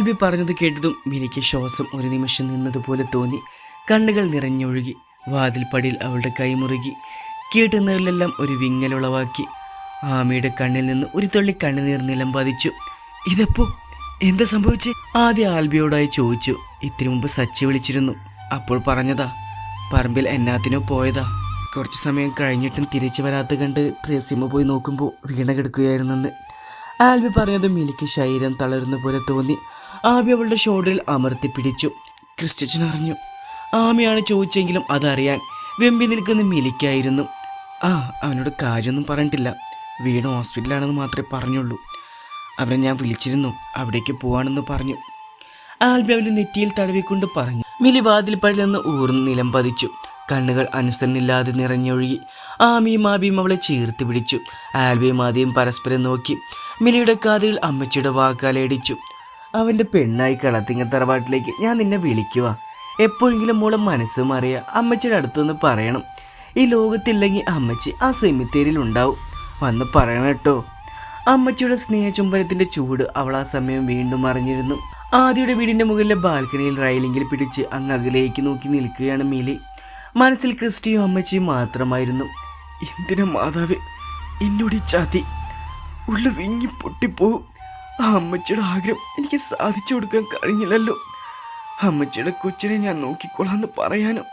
ആൽബി പറഞ്ഞത് കേട്ടതും മിനിക്ക് ശ്വാസം ഒരു നിമിഷം നിന്നതുപോലെ തോന്നി. കണ്ണുകൾ നിറഞ്ഞൊഴുകി. വാതിൽപ്പടിയിൽ അവളുടെ കൈമുറുകി കേട്ടുന്നവരിലെല്ലാം ഒരു വിങ്ങലുളവാക്കി ആമയുടെ കണ്ണിൽ നിന്ന് ഒരു തുള്ളി കണ്ണുനീർ നിലം പതിച്ചു. ഇതെപ്പോ? എന്താ സംഭവിച്ചേ? ആദ്യം ആൽബിയോടായി ചോദിച്ചു. ഇത്തിരി മുമ്പ് സച്ചി വിളിച്ചിരുന്നു. അപ്പോൾ പറഞ്ഞതാ. പറമ്പിൽ എന്നാത്തിനോ പോയതാ. കുറച്ച് സമയം കഴിഞ്ഞിട്ടും തിരിച്ചു വരാത്ത കണ്ട് ത്രേസിമ പോയി നോക്കുമ്പോൾ വീണ കിടക്കുകയായിരുന്നെന്ന്. ആൽബി പറഞ്ഞത് മിലിക്ക് ശരീരം തളരുന്ന പോലെ തോന്നി. ആബി അവളുടെ ഷോൾഡറിൽ അമർത്തി പിടിച്ചു. ക്രിസ്റ്റ്യൻ അറിഞ്ഞു. ആമിയാണ് ചോദിച്ചെങ്കിലും അതറിയാൻ വെമ്പി നിൽക്കുന്ന മിലിക്കായിരുന്നു. ആ അവനോട് കാര്യമൊന്നും പറഞ്ഞിട്ടില്ല. വീണ് ഹോസ്പിറ്റലാണെന്ന് മാത്രമേ പറഞ്ഞുള്ളൂ. അവനെ ഞാൻ വിളിച്ചിരുന്നു. അവിടേക്ക് പോവാണെന്ന് പറഞ്ഞു. ആൽബി അവന്റെ നെറ്റിയിൽ തടവിക്കൊണ്ട് പറഞ്ഞു. മിലി വാതിൽപ്പടിൽ നിന്ന് ഊർന്ന് നിലം പതിച്ചു. കണ്ണുകൾ അനുസരണില്ലാതെ നിറഞ്ഞൊഴുകി. ആമിയും ആബിയും അവളെ ചേർത്ത് പിടിച്ചു. ആൽബിയും ആദ്യം പരസ്പരം നോക്കി. മിലിയുടെ കാതിൽ അമ്മച്ചിയുടെ വാക്കാലടിച്ചു അവന്റെ പെണ്ണായി കളത്തിങ്ങ തറവാട്ടിലേക്ക് ഞാൻ നിന്നെ വിളിക്കുക എപ്പോഴെങ്കിലും മോളെ മനസ്സ് മറിയ അമ്മച്ചിയുടെ അടുത്തൊന്ന് പറയണം. ഈ ലോകത്തില്ലെങ്കിൽ അമ്മച്ചി ആ സെമിത്തേരിയിൽ ഉണ്ടാവും. വന്ന് പറയണം കേട്ടോ. അമ്മച്ചിയുടെ സ്നേഹചുംബനത്തിന്റെ ചൂട് അവൾ ആ സമയം വീണ്ടും അറിഞ്ഞിരുന്നു. ആദ്യയുടെ വീടിന്റെ മുകളിലെ ബാൽക്കണിയിൽ റൈലിംഗിൽ പിടിച്ച് അങ്ങ് അകലേക്ക് നോക്കി നിൽക്കുകയാണ് മീലി. മനസ്സിൽ ക്രിസ്റ്റിയും അമ്മച്ചിയും മാത്രമായിരുന്നു. എന്തിനാ മാതാവ് എന്നോട് ഈ ചതി? ഉള്ളു വിങ്ങി പൊട്ടിപ്പോവും ആ അമ്മച്ചിയുടെ ആഗ്രഹം എനിക്ക് സാധിച്ചു കൊടുക്കാൻ കഴിഞ്ഞില്ലല്ലോ. അമ്മച്ചിയുടെ കൊച്ചിനെ ഞാൻ നോക്കിക്കൊള്ളാന്ന് പറയാനും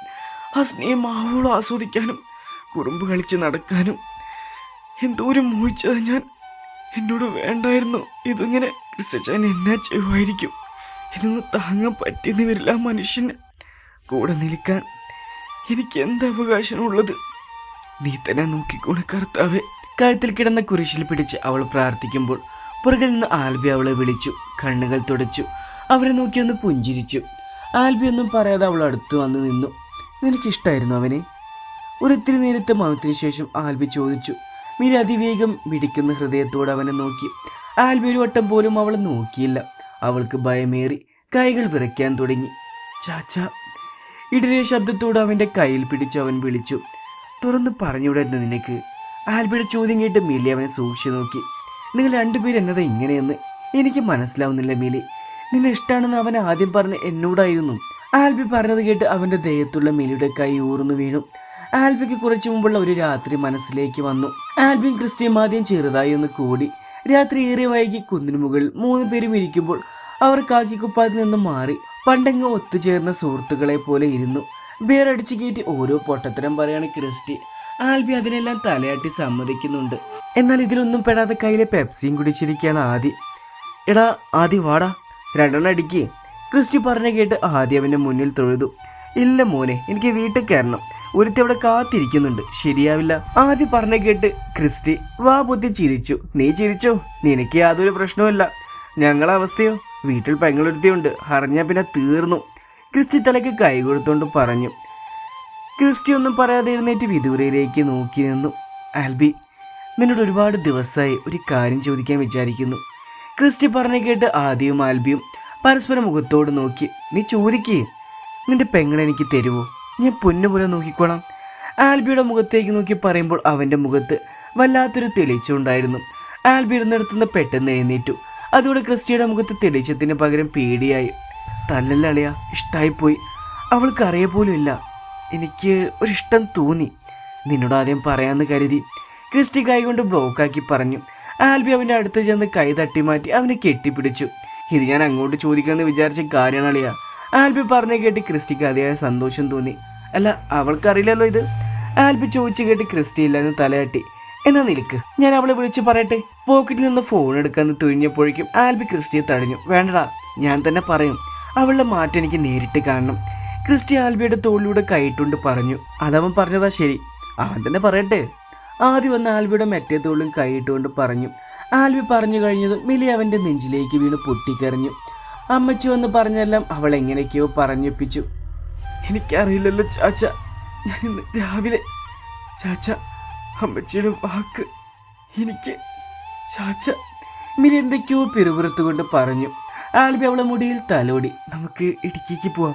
ആ സ്നേഹം ആവോളം ആസ്വദിക്കാനും കുറുമ്പ് കളിച്ച് നടക്കാനും എന്തോരം മോഹിച്ചതാ ഞാൻ എന്നോട് വേണ്ടായിരുന്നു. ഇതിങ്ങനെ ക്രിസ്റ്റൻ എന്നാ ചെയ്യുമായിരിക്കും ഇതൊന്നും താങ്ങാൻ പറ്റിയെന്ന് വരില്ല മനുഷ്യന്. കൂടെ നിൽക്കാൻ എനിക്ക് എന്ത് അവകാശമുള്ളത്? നീ തന്നെ നോക്കിക്കോണ കർത്താവെ. കഴുത്തിൽ കിടന്ന കുരിശിൽ പിടിച്ച് അവൾ പ്രാർത്ഥിക്കുമ്പോൾ പുറകിൽ നിന്ന് ആൽബി അവളെ വിളിച്ചു. കണ്ണുകൾ തുടച്ചു. അവരെ നോക്കി ഒന്ന് പുഞ്ചിരിച്ചു. ആൽബി ഒന്നും പറയാതെ അവൾ അടുത്ത് വന്ന് നിന്നു. നിനക്കിഷ്ടായിരുന്നു അവനെ? ഒരിത്തിരി നേരത്തെ മൗനത്തിന് ശേഷം ആൽബി ചോദിച്ചു. മീര അതിവേഗം മിടിക്കുന്ന ഹൃദയത്തോടെ അവനെ നോക്കി. ആൽബി ഒരു വട്ടം പോലും അവളെ നോക്കിയില്ല. അവൾക്ക് ഭയമേറി കൈകൾ വിറയ്ക്കാൻ തുടങ്ങി. ചാച്ച ഇടരെ ശബ്ദത്തോട് അവന്റെ കയ്യിൽ പിടിച്ച് അവൻ വിളിച്ചു. തുറന്ന് പറഞ്ഞുവിടായിരുന്നു നിനക്ക്. ആൽബിയുടെ ചോദ്യം കേട്ട് മില്ലി അവനെ സൂക്ഷിച്ചു നോക്കി. നിങ്ങൾ രണ്ടുപേരും എന്നതാ ഇങ്ങനെയെന്ന് എനിക്ക് മനസ്സിലാവുന്നില്ല മിലി. നിന്നെ ഇഷ്ടമാണെന്ന് അവൻ ആദ്യം പറഞ്ഞ എന്നോടായിരുന്നു. ആൽബി പറഞ്ഞത് കേട്ട് അവന്റെ ദേഹത്തുള്ള മിലിയുടെ കൈ ഊർന്നു വീണു. ആൽബിക്ക് കുറച്ചു മുമ്പുള്ള ഒരു രാത്രി മനസ്സിലേക്ക് വന്നു. ആൽബിയും ക്രിസ്റ്റിയും ആദ്യം ചെറുതായി ഒന്ന് കൂടി. രാത്രി ഏറെ വൈകി കുന്നിനു മുകളിൽ മൂന്ന് പേരും ഇരിക്കുമ്പോൾ അവർ കാക്കിക്കുപ്പാത്തിൽ നിന്ന് മാറി പണ്ടങ്ങ് ഒത്തുചേർന്ന സുഹൃത്തുക്കളെ പോലെ ഇരുന്നു. ബേറടിച്ചു കയറ്റി ഓരോ പൊട്ടത്തരം പറയാണ് ക്രിസ്റ്റി. ആൽബി അതിനെല്ലാം തലയാട്ടി സമ്മതിക്കുന്നുണ്ട്. എന്നാൽ ഇതിലൊന്നും പെടാതെ കയ്യിലെ പെപ്സിയും കുടിച്ചിരിക്കുകയാണ് ആദി. എടാ ആദി വാടാ. രണ്ടെണ്ണം അടിക്ക്. ക്രിസ്റ്റി പറഞ്ഞു കേട്ട് ആദി അവന്റെ മുന്നിൽ തൊഴുതു. ഇല്ല മോനെ എനിക്ക് വീട്ടിൽ കയറണം. ഒരുത്തി അവിടെ കാത്തിരിക്കുന്നുണ്ട്. ശരിയാവില്ല. ആദ്യം പറഞ്ഞു കേട്ട് ക്രിസ്റ്റി വാ ബുദ്ധി ചിരിച്ചു. നീ ചിരിച്ചോ? നിനക്ക് യാതൊരു പ്രശ്നവുമില്ല. ഞങ്ങളെ അവസ്ഥയോ? വീട്ടിൽ പെങ്ങളൊരുത്തിയുണ്ട്. അറിഞ്ഞാൽ പിന്നെ തീർന്നു. ക്രിസ്റ്റി തലയ്ക്ക് കൈ കൊടുത്തുകൊണ്ട് പറഞ്ഞു. ക്രിസ്റ്റി ഒന്നും പറയാതെ എഴുന്നേറ്റ് വിദൂരയിലേക്ക് നോക്കി നിന്നു. ആൽബി നിന്നോട് ഒരുപാട് ദിവസമായി ഒരു കാര്യം ചോദിക്കാൻ വിചാരിക്കുന്നു. ക്രിസ്റ്റി പറഞ്ഞു കേട്ട് ആദ്യവും ആൽബിയും പരസ്പരം മുഖത്തോട് നോക്കി നീ ചോദിക്കേ നിന്റെ പെങ്ങളെ എനിക്ക് തരുമോ ഞാൻ പൊന്നുപോലെ നോക്കിക്കോളാം. ആൽബിയുടെ മുഖത്തേക്ക് നോക്കി പറയുമ്പോൾ അവന്റെ മുഖത്ത് വല്ലാത്തൊരു തെളിച്ചുണ്ടായിരുന്നു ആൽബി ഇരുന്നിടത്തുനിന്ന് പെട്ടെന്ന് എഴുന്നേറ്റു. അതോടെ ക്രിസ്റ്റിയുടെ മുഖത്ത് തെളിച്ചത്തിന് പകരം പേടിയായി. തല്ലല്ലളിയ ഇഷ്ടമായിപ്പോയി അവൾക്ക് അറിയ പോലും ഇല്ല എനിക്ക് ഒരിഷ്ടം തോന്നി. നിന്നോട് ആദ്യം പറയാമെന്ന് കരുതി. ക്രിസ്റ്റി കൈ കൊണ്ട് ബ്ലോക്കാക്കി പറഞ്ഞു. ആൽബി അവന്റെ അടുത്ത് ചെന്ന് കൈ തട്ടി മാറ്റി അവനെ കെട്ടിപ്പിടിച്ചു. ഇത് ഞാൻ അങ്ങോട്ട് ചോദിക്കാമെന്ന് വിചാരിച്ച കാര്യമാണ് അളിയ ആൽബി പറഞ്ഞു കേട്ട് ക്രിസ്റ്റിക്ക് അതിയായ സന്തോഷം തോന്നി. അല്ല അവൾക്കറിയില്ലല്ലോ ഇത്. ആൽബി ചോദിച്ചു കേട്ട് ക്രിസ്റ്റി ഇല്ലെന്ന് തലയാട്ടി. എന്നാ നിൽക്ക് ഞാൻ അവളെ വിളിച്ച് പറയട്ടെ. പോക്കറ്റിൽ നിന്ന് ഫോൺ എടുക്കാന്ന് തുഴിഞ്ഞപ്പോഴേക്കും ആൽബി ക്രിസ്റ്റിയെ തടഞ്ഞു. വേണ്ടടാ ഞാൻ തന്നെ പറയും. അവളുടെ മാറ്റം എനിക്ക് നേരിട്ട് കാണണം. ക്രിസ്റ്റി ആൽബിയുടെ തോളിലൂടെ കൈയിട്ടുണ്ട് പറഞ്ഞു. അതവൻ പറഞ്ഞതാ ശരി. അവൻ തന്നെ പറയട്ടെ. ആദ്യം വന്ന ആൽബിയുടെ മറ്റേ തോളിലും കൈയിട്ടുകൊണ്ട് പറഞ്ഞു. ആൽവി പറഞ്ഞു കഴിഞ്ഞതും മിലി അവന്റെ നെഞ്ചിലേക്ക് വീണ് പൊട്ടിക്കരഞ്ഞു. അമ്മച്ചു വന്ന് പറഞ്ഞെല്ലാം അവൾ എങ്ങനെയൊക്കെയോ പറഞ്ഞൊപ്പിച്ചു. എനിക്കറിയില്ലല്ലോ ചാച്ച. ഞാൻ ഇന്ന് രാവിലെ ചാച്ച അമ്മച്ചിയുടെ വാക്ക് എനിക്ക് ചാച്ച. മിലി എന്തൊക്കെയോ പിറുപിറുത്തുകൊണ്ട് പറഞ്ഞു. ആൽബി അവളെ മുടിയിൽ തലോടി നമുക്ക് ഇടുക്കിക്ക് പോവാം.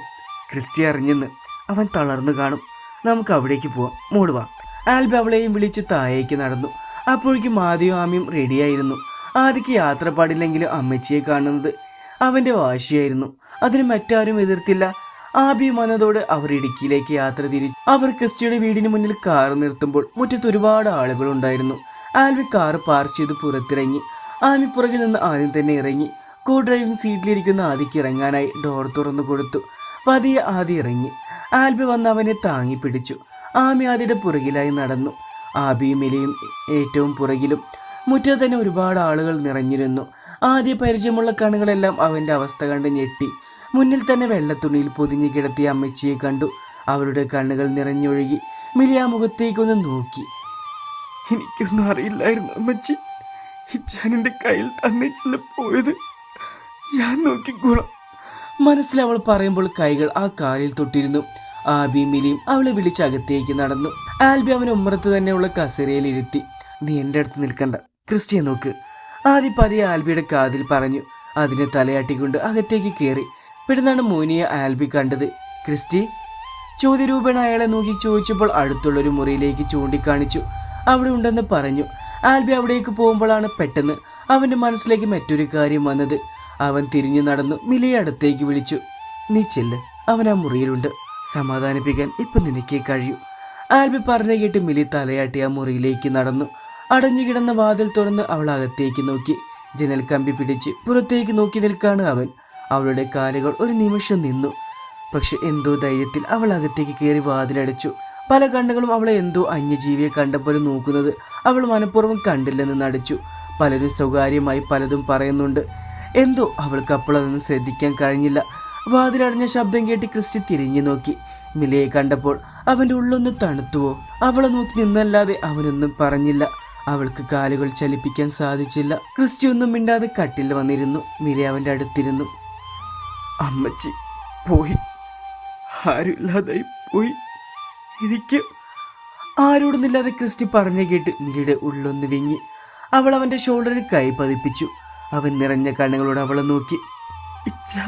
ക്രിസ്റ്റി അറിഞ്ഞെന്ന്. അവൻ തളർന്നു കാണും. നമുക്ക് അവിടേക്ക് പോവാം. മൂടുവാ ആൽബി അവളെയും വിളിച്ച് താഴേക്ക് നടന്നു. അപ്പോഴേക്കും ആദ്യവും ആമിയും റെഡിയായിരുന്നു. ആദ്യക്ക് യാത്ര പാടില്ലെങ്കിലും അമ്മച്ചിയെ കാണുന്നത് അവന്റെ വാശിയായിരുന്നു. അതിന് മറ്റാരും എതിർത്തില്ല. ആബിയും വന്നതോട് അവർ ഇടുക്കിയിലേക്ക് യാത്ര തിരിച്ചു. അവർ ക്രിസ്റ്റിയുടെ വീടിന് മുന്നിൽ കാർ നിർത്തുമ്പോൾ മുറ്റത്ത് ഒരുപാട് ആളുകളുണ്ടായിരുന്നു ആൽവി കാർ പാർക്ക് ചെയ്ത് പുറത്തിറങ്ങി. ആമി പുറകിൽ നിന്ന് ആദ്യം തന്നെ ഇറങ്ങി. കോ ഡ്രൈവിംഗ് സീറ്റിലിരിക്കുന്ന ആദിക്ക് ഇറങ്ങാനായി ഡോർ തുറന്നു കൊടുത്തു. പതിയെ ആദി ഇറങ്ങി. ആൽബി വന്ന് അവനെ താങ്ങി പിടിച്ചു. ആമി അതിന്റെ പുറകിലായി നടന്നു. ആബിയും ഇലയും ഏറ്റവും പുറകിലും മുറ്റത്ത് തന്നെ ഒരുപാട് ആളുകൾ നിറഞ്ഞിരുന്നു. ആദ്യ പരിചയമുള്ള കണ്ണുകളെല്ലാം അവന്റെ അവസ്ഥ കണ്ട് ഞെട്ടി. മുന്നിൽ തന്നെ വെള്ളത്തുണിയിൽ പൊതിഞ്ഞു കിടത്തിയ അമ്മച്ചിയെ കണ്ടു. അവരുടെ കണ്ണുകൾ നിറഞ്ഞൊഴുകി മിലി ആ മുഖത്തേക്കൊന്ന് നോക്കി. എനിക്കൊന്നും അറിയില്ലായിരുന്നു അമ്മച്ചി. ഹിജാനിന്റെ കയ്യിൽ തന്നെ ചെന്ന് പോയത്. ഞാൻ നോക്കിക്കോളാം. മനസ്സിൽ അവൾ പറയുമ്പോൾ കൈകൾ ആ കാലിൽ തൊട്ടിരുന്നു. ആബിയും മിലിയും അവളെ വിളിച്ച് അകത്തേക്ക് നടന്നു. ആൽബി അവൻ ഉമ്മറത്ത് തന്നെയുള്ള കസേരയിൽ ഇരുത്തി. നീ എന്റെ അടുത്ത് നിൽക്കണ്ട. ക്രിസ്റ്റിയെ നോക്ക്. ആദ്യ പതിയെ ആൽബിയുടെ കാതിൽ പറഞ്ഞു. അതിനെ തലയാട്ടിക്കൊണ്ട് അകത്തേക്ക് കയറി പെടുന്നാണ് മോനിയെ ആൽബി കണ്ടത്. ക്രിസ്റ്റി. ചോദ്യരൂപേണ അയാളെ നോക്കി ചോദിച്ചപ്പോൾ അടുത്തുള്ളൊരു മുറിയിലേക്ക് ചൂണ്ടിക്കാണിച്ചു. അവിടെ ഉണ്ടെന്ന് പറഞ്ഞു. ആൽബി അവിടേക്ക് പോകുമ്പോഴാണ് പെട്ടെന്ന് അവന്റെ മനസ്സിലേക്ക് മറ്റൊരു കാര്യം വന്നത്. അവൻ തിരിഞ്ഞു നടന്നു. മിലയെ അടുത്തേക്ക് വിളിച്ചു. നീ ചെല്ല്. അവൻ ആ മുറിയിലുണ്ട്. സമാധാനിപ്പിക്കാൻ ഇപ്പൊ നിനക്കേ കഴിയൂ. ആൽബി പറഞ്ഞു കേട്ട് മിലി തലയാട്ടി ആ മുറിയിലേക്ക് നടന്നു. അടഞ്ഞു കിടന്ന വാതിൽ തുറന്ന് അവൾ അകത്തേക്ക് നോക്കി. ജനൽ കമ്പി പിടിച്ച് പുറത്തേക്ക് നോക്കി നിൽക്കാണ് അവൻ. അവളുടെ കാലുകൾ ഒരു നിമിഷം നിന്നു. പക്ഷെ എന്തോ ധൈര്യത്തിൽ അവൾ അകത്തേക്ക് കയറി വാതിലടച്ചു. പല കണ്ണുകളും അവളെ എന്തോ അന്യജീവിയെ കണ്ടപ്പോൾ നോക്കുന്നത് അവൾ മനഃപൂർവം കണ്ടില്ലെന്ന് നടിച്ചു. പലരും സ്വകാര്യമായി പലതും പറയുന്നുണ്ട്. എന്തോ അവൾക്ക് അപ്പോൾ അതൊന്നും ശ്രദ്ധിക്കാൻ കഴിഞ്ഞില്ല. വാതിലടഞ്ഞ ശബ്ദം കേട്ട് ക്രിസ്റ്റി തിരിഞ്ഞു നോക്കി. മിലയെ കണ്ടപ്പോൾ അവന്റെ ഉള്ളൊന്ന് തണുത്തുവോ? അവളെ നോക്കി നിന്നല്ലാതെ അവനൊന്നും പറഞ്ഞില്ല. അവൾക്ക് കാലുകൾ ചലിപ്പിക്കാൻ സാധിച്ചില്ല. ക്രിസ്റ്റി ഒന്നും മിണ്ടാതെ കട്ടിൽ വന്നിരുന്നു. മില അവന്റെ അടുത്തിരുന്നു. അമ്മച്ചി പോയി. ആരുമില്ലാതായി പോയി. എനിക്ക് ആരോടൊന്നില്ലാതെ ക്രിസ്റ്റി പറഞ്ഞു കേട്ട് മിലയുടെ ഉള്ളൊന്ന് വിങ്ങി. അവൾ അവന്റെ ഷോൾഡറിൽ കൈ പതിപ്പിച്ചു. അവൻ നിറഞ്ഞ കണ്ണുകളോട് അവളെ നോക്കി. ഇച്ഛ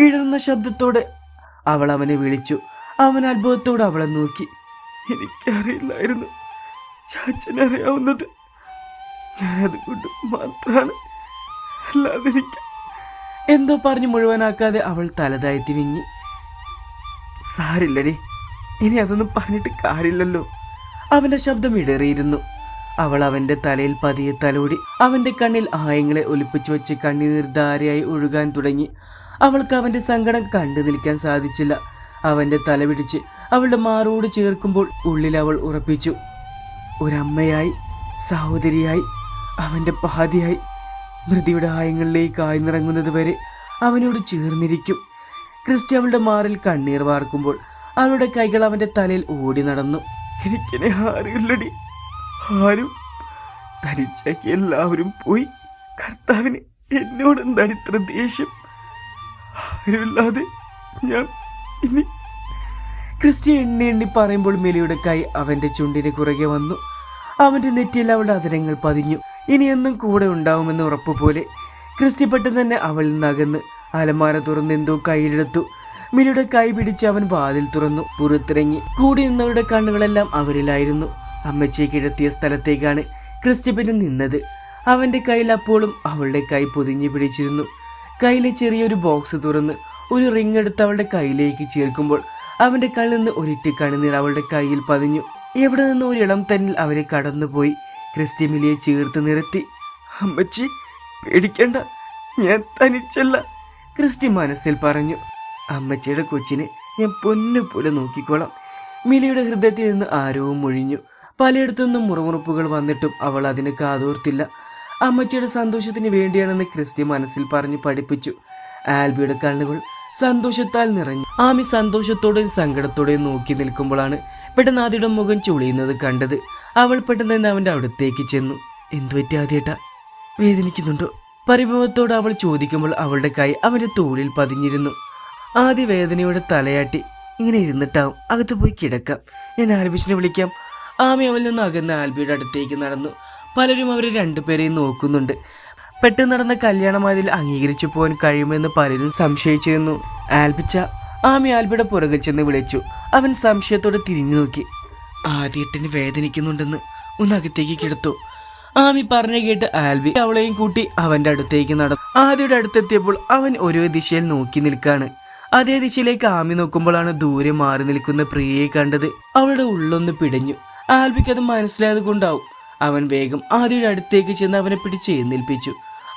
ഇടർന്ന ശബ്ദത്തോടെ അവൾ അവനെ വിളിച്ചു. അവൻ അത്ഭുതത്തോടെ അവളെ നോക്കി. എനിക്കറിയില്ലായിരുന്നു ചാച്ചനറിയാവുന്നത് ഞാനത് കൊണ്ട് മാത്രമാണ് അല്ലാതെ എന്തോ പറഞ്ഞു മുഴുവനാക്കാതെ അവൾ തലതാഴ്ത്തി വിങ്ങി. സാരില്ലടി ഇനി അതൊന്നും പറഞ്ഞിട്ട് കാര്യമില്ലല്ലോ. അവന്റെ ശബ്ദം ഇടറിയിരുന്നു. അവൾ അവന്റെ തലയിൽ പതിയെ തലോടി. അവന്റെ കണ്ണിൽ ആയങ്ങളെ ഒലിപ്പിച്ചു വെച്ച് കണ്ണിനീർ ധാരയായി ഒഴുകാൻ തുടങ്ങി. അവൾക്ക് അവന്റെ സങ്കടം കണ്ടു നിൽക്കാൻ സാധിച്ചില്ല. അവന്റെ തല പിടിച്ച് അവളുടെ മാറോട് ചേർക്കുമ്പോൾ ഉള്ളിൽ അവൾ ഉറപ്പിച്ചു. ഒരമ്മയായി സഹോദരിയായി അവന്റെ പാതിയായി മൃതിയുടെ ആയങ്ങളിലേക്ക് ആയിന്നിറങ്ങുന്നത് വരെ അവനോട് ചേർന്നിരിക്കും. ക്രിസ്റ്റി അവളുടെ മാറിൽ കണ്ണീർ വാർക്കുമ്പോൾ അവളുടെ കൈകൾ അവന്റെ തലയിൽ ഓടി നടന്നു. എനിക്കിനെ ആരുമില്ലടി. ആരും തനിച്ചാക്കി എല്ലാവരും പോയി. കർത്താവിന് എന്നോട് എന്താണ് ഇത്ര ദേഷ്യം? ആരുമില്ലാതെ ഞാൻ ഇനി ക്രിസ്റ്റി എണ്ണി എണ്ണി പറയുമ്പോൾ മെലിയുടെ കൈ അവന്റെ ചുണ്ടിന് കുറുകെ വന്നു. അവന്റെ നെറ്റിയിൽ അവളുടെ അതിരങ്ങൾ പതിഞ്ഞു. ഇനിയൊന്നും കൂടെ ഉണ്ടാവുമെന്ന് ഉറപ്പ് പോലെ ക്രിസ്റ്റി പെട്ടെന്ന് തന്നെ അവളിൽ നിന്ന് അകന്ന് അലമാര തുറന്ന് എന്തോ കയ്യിലെടുത്തു. മിലിയുടെ കൈ പിടിച്ച് അവൻ വാതിൽ തുറന്നു. പുറത്തിറങ്ങി. കൂടി നിന്നവരുടെ കണ്ണുകളെല്ലാം അവരിലായിരുന്നു. അമ്മച്ചി കിഴത്തിയ സ്ഥലത്തേക്കാണ് ക്രിസ്റ്റി പിന്നെ നിന്നത്. അവന്റെ കയ്യിൽ അപ്പോഴും അവളുടെ കൈ പൊതിഞ്ഞു പിടിച്ചിരുന്നു. കയ്യിലെ ചെറിയൊരു ബോക്സ് തുറന്ന് ഒരു റിങ് എടുത്ത് അവളുടെ കയ്യിലേക്ക് ചേർക്കുമ്പോൾ അവന്റെ കണ്ണിൽ നിന്ന് ഒരിറ്റ് കണ്ണുനീർ അവളുടെ കയ്യിൽ പതിഞ്ഞു. എവിടെ നിന്ന് ഇളം തന്നിൽ അവരെ കടന്നുപോയി. ക്രിസ്റ്റി മിലിയെ ചേർത്ത് നിർത്തി അമ്മച്ചി പേടിക്കണ്ട ഞാൻ തനിച്ചല്ല. ക്രിസ്റ്റി മനസ്സിൽ പറഞ്ഞു അമ്മച്ചിയുടെ കൊച്ചിനെ ഞാൻ പൊന്നു പോലെ നോക്കിക്കോളാം. മിലിയുടെ ഹൃദയത്തിൽ നിന്ന് ആരവും മുഴിഞ്ഞു പലയിടത്തുനിന്നും മുറമുറുപ്പുകൾ വന്നിട്ടും അവൾ അതിന് കാതോർത്തില്ല. അമ്മച്ചിയുടെ സന്തോഷത്തിന് വേണ്ടിയാണെന്ന് ക്രിസ്റ്റി മനസ്സിൽ പറഞ്ഞ് പഠിപ്പിച്ചു. ആൽബിയുടെ കണ്ണുകൾ സന്തോഷത്താൽ നിറഞ്ഞു. ആമി സന്തോഷത്തോടെയും സങ്കടത്തോടെയും നോക്കി നിൽക്കുമ്പോഴാണ് പെട്ടെന്ന് ആദ്യയുടെ മുഖം ചുളിയുന്നത് കണ്ടത്. അവൾ പെട്ടെന്ന് തന്നെ അവന്റെ അടുത്തേക്ക് ചെന്നു. എന്തു പറ്റി ആദ്യേട്ടാ? വേദനിക്കുന്നുണ്ടോ? പരിഭവത്തോട് അവൾ ചോദിക്കുമ്പോൾ അവളുടെ കൈ അവന്റെ തോളിൽ പതിഞ്ഞിരുന്നു. ആദ്യ വേദനയോടെ തലയാട്ടി ഇങ്ങനെ ഇരുന്നിട്ടാവും അകത്ത് പോയി കിടക്കാം. ഞാൻ ആൽബിച്ചിനെ വിളിക്കാം. ആമി അവൽ നിന്ന് അകന്ന് ആൽബിയുടെ അടുത്തേക്ക് നടന്നു. പലരും അവരെ രണ്ടുപേരെയും നോക്കുന്നുണ്ട്. പെട്ടെന്ന് നടന്ന കല്യാണം അതിൽ അംഗീകരിച്ചു പോകാൻ കഴിയുമെന്ന് പലരും സംശയിച്ചിരുന്നു. ആൽബിച്ച ആമി ആൽബിയുടെ പുറകിൽ ചെന്ന് വിളിച്ചു. അവൻ സംശയത്തോടെ തിരിഞ്ഞു നോക്കി. ആദ്യേട്ടന് വേദനിക്കുന്നുണ്ടെന്ന് ഒന്ന് അകത്തേക്ക് കിടത്തു. ആമി പറഞ്ഞു കേട്ട് ആൽബി അവളെയും കൂട്ടി അവന്റെ അടുത്തേക്ക് നടന്നു. ആദ്യയുടെ അടുത്തെത്തിയപ്പോൾ അവൻ ഓരോ ദിശയിൽ നോക്കി നിൽക്കാണ്. അതേ ദിശയിലേക്ക് ആമി നോക്കുമ്പോഴാണ് ദൂരെ മാറി നിൽക്കുന്ന പ്രിയയെ കണ്ടത്. അവളുടെ ഉള്ളൊന്ന് പിടഞ്ഞു. ആൽബിക്ക് അത് മനസ്സിലായത് കൊണ്ടാവും. അവൻ വേഗം ആര്യയുടെ അടുത്തേക്ക് ചെന്ന് അവനെ പിടിച്ച് എഴുന്നേൽപ്പിച്ചു.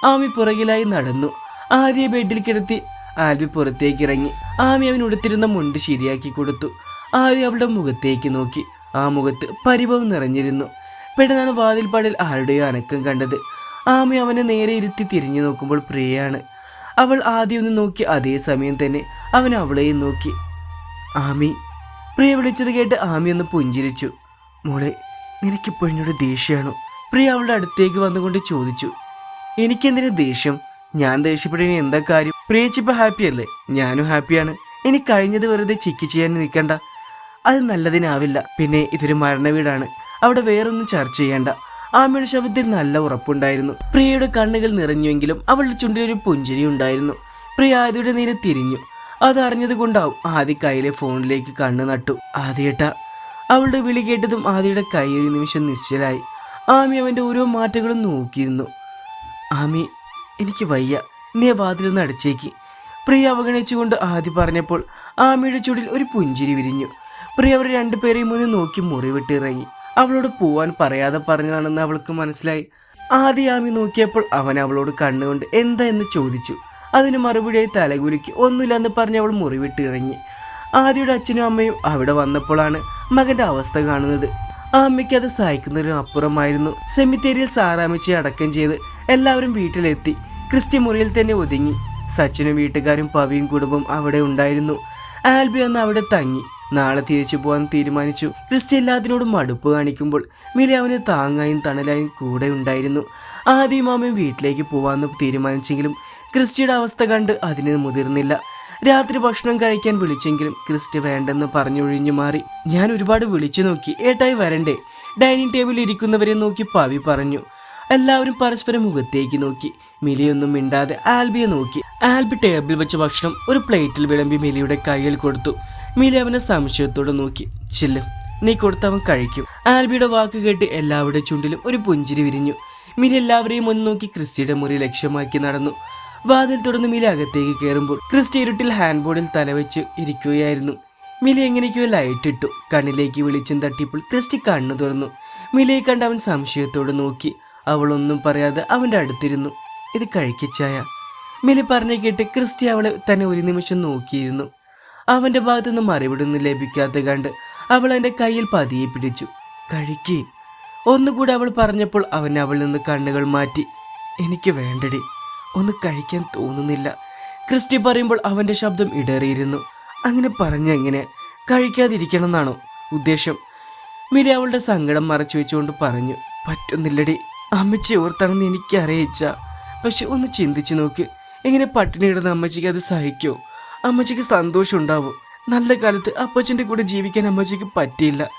ആമി പുറകിലായി നടന്നു. ആര്യ ബെഡിൽ കിടത്തി ആൽബി പുറത്തേക്ക് ഇറങ്ങി ആമി അവൻ ഉടുത്തിരുന്ന മുണ്ട് ശരിയാക്കി കൊടുത്തു. ആര്യ അവളുടെ മുഖത്തേക്ക് നോക്കി. ആ മുഖത്ത് പരിഭവം നിറഞ്ഞിരുന്നു. പെട്ടെന്നാണ് വാതിൽപ്പാടിൽ ആരുടെയോ അനക്കം കണ്ടത്. ആമി അവനെ നേരെ ഇരുത്തി തിരിഞ്ഞു നോക്കുമ്പോൾ പ്രിയയാണ്. അവൾ ആദ്യം ഒന്ന് നോക്കി അതേ സമയം തന്നെ അവൻ അവളെയും നോക്കി. ആമി പ്രിയ വിളിച്ചത് കേട്ട് ആമി ഒന്ന് പുഞ്ചിരിച്ചു. മോളെ നിനക്കിപ്പോൾ എന്നോട് ദേഷ്യമാണോ പ്രിയ അവളുടെ അടുത്തേക്ക് വന്നുകൊണ്ട് ചോദിച്ചു. എനിക്കെന്തിനു ദേഷ്യം? ഞാൻ ദേഷ്യപ്പെടുന്ന എന്താ കാര്യം? പ്രിയച്ചിപ്പോൾ ഹാപ്പി അല്ലേ? ഞാനും ഹാപ്പിയാണ് ഇനി കഴിഞ്ഞത് വെറുതെ ചിക്കി ചെയ്യാൻ നിൽക്കണ്ട. അത് നല്ലതിനാവില്ല. പിന്നെ ഇതൊരു മരണ വീടാണ്. അവിടെ വേറൊന്നും ചർച്ച ചെയ്യണ്ട. ആമയുടെ ശബ്ദത്തിൽ നല്ല ഉറപ്പുണ്ടായിരുന്നു. പ്രിയയുടെ കണ്ണുകൾ നിറഞ്ഞുവെങ്കിലും അവളുടെ ചുണ്ടിൽ ഒരു പുഞ്ചിരി ഉണ്ടായിരുന്നു. പ്രിയ ആദിയുടെ നേരെ തിരിഞ്ഞു. അതറിഞ്ഞത് കൊണ്ടാവും ആദി കയ്യിലെ ഫോണിലേക്ക് കണ്ണു നട്ടു. ആദിയേട്ട അവളുടെ വിളി കേട്ടതും ആദിയുടെ കൈ ഒരു നിമിഷം നിശ്ചലായി. ആമി അവന്റെ ഓരോ മാറ്റങ്ങളും നോക്കിയിരുന്നു. ആമി എനിക്ക് വയ്യ. നീ വാതിലൊന്ന് അടച്ചേക്ക്. പ്രിയ അവഗണിച്ചുകൊണ്ട് ആദ്യ പറഞ്ഞപ്പോൾ ആമിയുടെ ചുടിൽ ഒരു പുഞ്ചിരി വിരിഞ്ഞു. പ്രിയ അവർ രണ്ടുപേരെയും ഒന്ന് നോക്കി മുറിവിട്ടിറങ്ങി. അവളോട് പോവാൻ പറയാതെ പറഞ്ഞതാണെന്ന് അവൾക്ക് മനസ്സിലായി. ആദ്യ ആമി നോക്കിയപ്പോൾ അവൻ അവളോട് കണ്ണുകൊണ്ട് എന്താ എന്ന് ചോദിച്ചു. അതിന് മറുപടിയായി തലകുലുക്കി ഒന്നുമില്ലെന്ന് പറഞ്ഞ് അവൾ മുറിവിട്ട് ഇറങ്ങി ആദ്യയുടെ അച്ഛനും അമ്മയും അവിടെ വന്നപ്പോഴാണ് മകന്റെ അവസ്ഥ കാണുന്നത്. ആ അമ്മയ്ക്ക് അത് സഹിക്കുന്നതിനും അപ്പുറമായിരുന്നു. സെമിത്തേരിയിൽ സാറാമിച്ചി അടക്കം ചെയ്ത് എല്ലാവരും വീട്ടിലെത്തി. ക്രിസ്റ്റി മുറിയിൽ തന്നെ ഒതുങ്ങി. സച്ചിനും വീട്ടുകാരും പവിയും കുടുംബം അവിടെ ഉണ്ടായിരുന്നു. ആൽബി അന്ന് അവിടെ തങ്ങി. നാളെ തിരിച്ചു പോകാൻ തീരുമാനിച്ചു. ക്രിസ്റ്റി എല്ലാത്തിനോടും മടുപ്പ് കാണിക്കുമ്പോൾ മിലി അവന് താങ്ങായും തണലായും കൂടെ ഉണ്ടായിരുന്നു. ആദ്യം മാമയും വീട്ടിലേക്ക് പോവാമെന്ന് തീരുമാനിച്ചെങ്കിലും ക്രിസ്റ്റിയുടെ അവസ്ഥ കണ്ട് അതിന് മുതിർന്നില്ല. രാത്രി ഭക്ഷണം കഴിക്കാൻ വിളിച്ചെങ്കിലും ക്രിസ്റ്റ് വേണ്ടെന്ന് പറഞ്ഞൊഴിഞ്ഞു മാറി. ഞാൻ ഒരുപാട് വിളിച്ചു നോക്കി. ഏട്ടായി വരണ്ടേ? ഡൈനിങ് ടേബിളിൽ ഇരിക്കുന്നവരെ നോക്കി പവി പറഞ്ഞു. എല്ലാവരും പരസ്പരം മുഖത്തേക്ക് നോക്കി. മിലിയൊന്നും മിണ്ടാതെ ആൽബിയെ നോക്കി. ആൽബി ടേബിൾ വെച്ച ഭക്ഷണം ഒരു പ്ലേറ്റിൽ വിളമ്പി മിലിയുടെ കയ്യിൽ കൊടുത്തു. മിലി അവനെ സംശയത്തോടെ നോക്കി. ചില്ല് നീ കൊടുത്തവൻ കഴിക്കും. ആൽബിയുടെ വാക്ക് കേട്ട് എല്ലാവരുടെ ചുണ്ടിലും ഒരു പുഞ്ചിരി വിരിഞ്ഞു. മിലി എല്ലാവരെയും ഒന്ന് നോക്കി ക്രിസ്റ്റിയുടെ മുറി ലക്ഷ്യമാക്കി നടന്നു. വാതിൽ തുറന്ന് മിലി അകത്തേക്ക് കയറുമ്പോൾ ക്രിസ്റ്റി ഇരുട്ടിൽ ഹാൻഡ് ബോർഡിൽ തലവെച്ച് ഇരിക്കുകയായിരുന്നു. മിലി എങ്ങനെയൊക്കെയോ ലൈറ്റ് ഇട്ടു. കണ്ണിലേക്ക് വെളിച്ചം തട്ടിയപ്പോൾ ക്രിസ്റ്റി കണ്ണു തുറന്നു. മിലിയെ കണ്ട് അവൻ സംശയത്തോട് നോക്കി. അവളൊന്നും പറയാതെ അവന്റെ അടുത്തിരുന്നു. ഇത് കഴിക്കച്ചായ മിലി പറഞ്ഞു കേട്ട് ക്രിസ്റ്റി അവളെ തന്നെ ഒരു നിമിഷം നോക്കിയിരുന്നു. അവന്റെ ഭാഗത്തുനിന്ന് മറുപടിയൊന്നും ലഭിക്കാത്ത കണ്ട് അവൾ എന്റെ കയ്യിൽ പതിയെ പിടിച്ചു. കഴിക്കേ. ഒന്നുകൂടെ അവൾ പറഞ്ഞപ്പോൾ അവൻ അവളിൽ നിന്ന് കണ്ണുകൾ മാറ്റി. എനിക്ക് വേണ്ടടി. ഒന്ന് കഴിക്കാൻ തോന്നുന്നില്ല. ക്രിസ്റ്റി പറയുമ്പോൾ അവന്റെ ശബ്ദം ഇടറിയിരുന്നു. അങ്ങനെ പറഞ്ഞ എങ്ങനെ? കഴിക്കാതിരിക്കണം എന്നാണോ ഉദ്ദേശം? മിരി അവളുടെ സങ്കടം മറച്ചു വെച്ചുകൊണ്ട് പറഞ്ഞു പറ്റുന്നില്ലടി അമ്മച്ചി ഓർത്താണെന്ന് എനിക്കറിയിച്ച. പക്ഷെ ഒന്ന് ചിന്തിച്ചു നോക്ക്. എങ്ങനെ പട്ടിണി കിടന്ന അമ്മച്ചിക്ക് അത് സഹിക്കോ? അമ്മച്ചിക്ക് സന്തോഷം ഉണ്ടാവും നല്ല കാലത്ത് അപ്പച്ചന്റെ കൂടെ ജീവിക്കാൻ അമ്മച്ചിക്ക് പറ്റിയില്ല.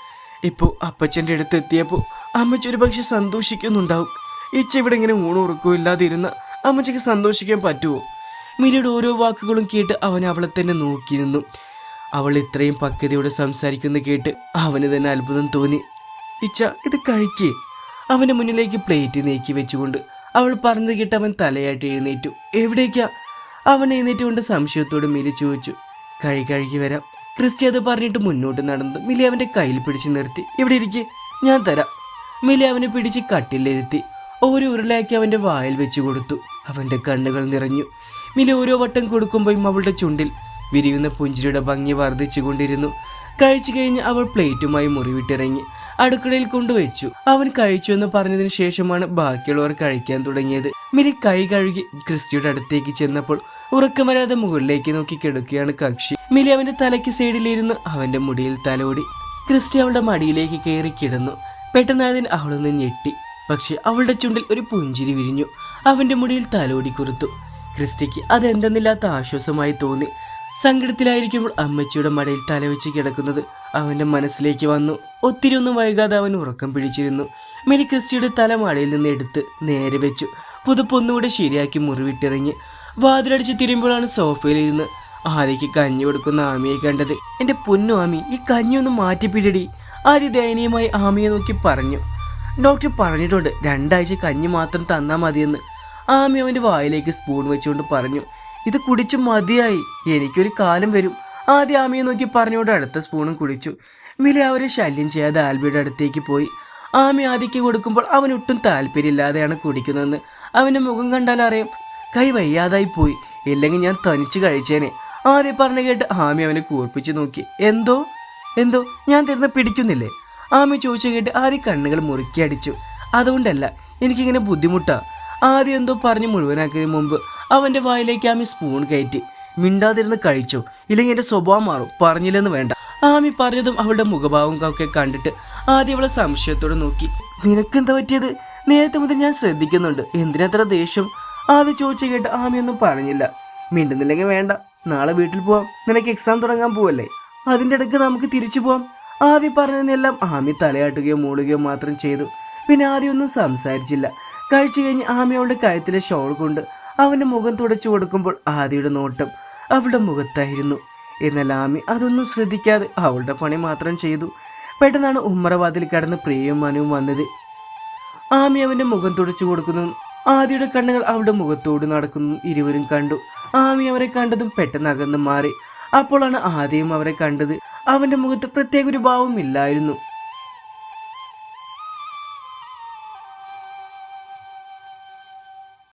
ഇപ്പോൾ അപ്പച്ചന്റെ അടുത്ത് എത്തിയപ്പോൾ അമ്മച്ചി ഒരു പക്ഷെ സന്തോഷിക്കുന്നുണ്ടാവും. ഇച്ച ഇവിടെ ഇങ്ങനെ ഊണുറക്കവും ഇല്ലാതിരുന്ന അമ്മച്ചിക്ക് സന്തോഷിക്കാൻ പറ്റുമോ മിനിയുടെ ഓരോ വാക്കുകളും കേട്ട് അവൻ അവളെ തന്നെ നോക്കി നിന്നു. അവൾ ഇത്രയും പക്വതയോടെ സംസാരിക്കുന്ന കേട്ട് അവന് തന്നെ അത്ഭുതം തോന്നി. ഇച്ച ഇത് കഴിക്കേ. അവന്റെ മുന്നിലേക്ക് പ്ലേറ്റ് നീക്കി വെച്ചുകൊണ്ട് അവൾ പറഞ്ഞത് കേട്ട് അവൻ തലയായിട്ട് എഴുന്നേറ്റു. എവിടേക്കാ? അവൻ എഴുന്നേറ്റുകൊണ്ട് സംശയത്തോട് മിലി ചോദിച്ചു. കഴി കഴുകി വരാം. ക്രിസ്റ്റി അത് പറഞ്ഞിട്ട് മുന്നോട്ട് നടന്നു. മിലി അവന്റെ കയ്യിൽ പിടിച്ച് നിർത്തി. ഇവിടെ ഇരിക്കെ? ഞാൻ തരാം. മിലി അവനെ പിടിച്ച് കട്ടിലിരുത്തി. ഓരോ ഉരുളയാക്കി അവന്റെ വായിൽ വെച്ചു കൊടുത്തു. അവന്റെ കണ്ണുകൾ നിറഞ്ഞു. മിലി ഓരോ വട്ടം കൊടുക്കുമ്പോഴും അവളുടെ ചുണ്ടിൽ വിരിയുന്ന പുഞ്ചിരിയുടെ ഭംഗി വർദ്ധിച്ചു കൊണ്ടിരുന്നു കഴിച്ചു കഴിഞ്ഞ് അവൾ പ്ലേറ്റുമായി മുറിവിട്ടിറങ്ങി അടുക്കളയിൽ കൊണ്ടുവച്ചു. അവൻ കഴിച്ചു എന്ന് പറഞ്ഞതിന് ശേഷമാണ് ബാക്കിയുള്ളവർ കഴിക്കാൻ തുടങ്ങിയത്. മിലി കൈ കഴുകി ക്രിസ്റ്റിയുടെ അടുത്തേക്ക് ചെന്നപ്പോൾ ഉറക്കം വരാതെ മുകളിലേക്ക് നോക്കി കിടക്കുകയാണ് കക്ഷി. മിലി അവന്റെ തലയ്ക്ക് സൈഡിലിരുന്ന് അവന്റെ മുടിയിൽ തലോടി ക്രിസ്റ്റി അവളുടെ മടിയിലേക്ക് കയറി കിടന്നു. പെട്ടെന്ന് അതിന് അവളൊന്ന് ഞെട്ടി. പക്ഷെ അവളുടെ ചുണ്ടിൽ ഒരു പുഞ്ചിരി വിരിഞ്ഞു. അവന്റെ മുടിയിൽ തലോടി കുറുത്തു. ക്രിസ്റ്റിക്ക് അതെന്തെന്നില്ലാത്ത ആശ്വാസമായി തോന്നി. സങ്കടത്തിലായിരിക്കുമ്പോൾ അമ്മച്ചിയുടെ മടയിൽ തലവെച്ച് കിടക്കുന്നത് അവന്റെ മനസ്സിലേക്ക് വന്നു. ഒത്തിരി ഒന്നും വൈകാതെ അവൻ ഉറക്കം പിടിച്ചിരുന്നു. മിനി ക്രിസ്റ്റിയുടെ തല മടയിൽ നിന്ന് എടുത്ത് നേരെ വെച്ചു. പുതുപ്പൊന്നുകൂടെ ശരിയാക്കി മുറിവിട്ടിറങ്ങി. വാതിലടിച്ച് തിരുമ്പോഴാണ് സോഫയിലിരുന്ന് ആദ്യക്ക് കഞ്ഞി കൊടുക്കുന്ന ആമിയെ കണ്ടത്. എന്റെ പൊന്നു ആമി ഈ കഞ്ഞി ഒന്ന് മാറ്റിപ്പിടടി. ആദ്യ ദയനീയമായി ആമിയെ നോക്കി പറഞ്ഞു. ഡോക്ടർ പറഞ്ഞിട്ടുണ്ട് രണ്ടാഴ്ച കഞ്ഞി മാത്രം തന്നാൽ മതിയെന്ന്. ആമി അവന്റെ വായിലേക്ക് സ്പൂൺ വെച്ചുകൊണ്ട് പറഞ്ഞു ഇത് കുടിച്ചു മതിയായി. എനിക്കൊരു കാലം വരും. ആദ്യം ആമിയെ നോക്കി പറഞ്ഞുകൊണ്ട് അടുത്ത സ്പൂണും കുടിച്ചു. വില അവരെ ശല്യം ചെയ്യാതെ ആൽബിയുടെ അടുത്തേക്ക് പോയി. ആമി ആദിക്ക് കൊടുക്കുമ്പോൾ അവൻ ഒട്ടും താല്പര്യമില്ലാതെയാണ് കുടിക്കുന്നതെന്ന് അവന്റെ മുഖം കണ്ടാൽ അറിയാം. കൈ വയ്യാതായി പോയി. ഇല്ലെങ്കിൽ ഞാൻ തനിച്ച് കഴിച്ചേനെ. ആദ്യം പറഞ്ഞു കേട്ട് ആമി അവനെ കൂർപ്പിച്ച് നോക്കി. എന്തോ? എന്തോ? ഞാൻ തരുന്ന പിടിക്കുന്നില്ലേ? ആമി ചോദിച്ചു കേട്ട് ആദ്യ കണ്ണുകൾ മുറുക്കി അടിച്ചു. അതുകൊണ്ടല്ല എനിക്കിങ്ങനെ ബുദ്ധിമുട്ടാ. ആദ്യം എന്തോ പറഞ്ഞ് മുഴുവനാക്കിയതിന് മുമ്പ് അവന്റെ വായിലേക്ക് ആമി സ്പൂൺ കയറ്റി. മിണ്ടാതിരുന്ന് കഴിച്ചു ഇല്ലെങ്കിൽ എന്റെ സ്വഭാവം മാറും പറഞ്ഞില്ലെന്ന് വേണ്ട. ആമി പറഞ്ഞതും അവളുടെ മുഖഭാവം ഒക്കെ കണ്ടിട്ട് ആദ്യം അവളെ സംശയത്തോടെ നോക്കി. നിനക്കെന്താ പറ്റിയത്? നേരത്തെ മുതൽ ഞാൻ ശ്രദ്ധിക്കുന്നുണ്ട്. എന്തിനത്ര ദേഷ്യം? ആദ്യം ചോദിച്ചു കേട്ട് ആമി ഒന്നും പറഞ്ഞില്ല. മിണ്ടുന്നില്ലെങ്കിൽ വേണ്ട. നാളെ വീട്ടിൽ പോവാം. നിനക്ക് എക്സാം തുടങ്ങാൻ പോവല്ലേ? അതിന്റെ ഇടയ്ക്ക് നമുക്ക് തിരിച്ചു പോവാം. ആദ്യം പറഞ്ഞതിനെല്ലാം ആമി തലയാട്ടുകയോ മൂളുകയോ മാത്രം ചെയ്തു. പിന്നെ ആദ്യം ഒന്നും സംസാരിച്ചില്ല. കഴിച്ചു കഴിഞ്ഞ് ആമി അവളുടെ കഴുത്തിലെ ഷോൾ കൊണ്ട് അവന്റെ മുഖം തുടച്ചു കൊടുക്കുമ്പോൾ ആദിയുടെ നോട്ടം അവളുടെ മുഖത്തായിരുന്നു. എന്നാൽ ആമി അതൊന്നും ശ്രദ്ധിക്കാതെ അവളുടെ പണി മാത്രം ചെയ്തു. പെട്ടെന്നാണ് ഉമ്മറവാതിൽ കടന്ന് പ്രിയയും മനുവും വന്നത്. ആമി അവന്റെ മുഖം തുടച്ചു കൊടുക്കുന്നു. ആദിയുടെ കണ്ണുകൾ അവളുടെ മുഖത്തോട് നടക്കുന്നു. ഇരുവരും കണ്ടു. ആമി അവരെ കണ്ടതും പെട്ടെന്ന് അകന്ന് മാറി. അപ്പോഴാണ് ആദ്യം അവരെ കണ്ടത്. അവന്റെ മുഖത്ത് പ്രത്യേക ഒരു ഭാവം ഇല്ലായിരുന്നു.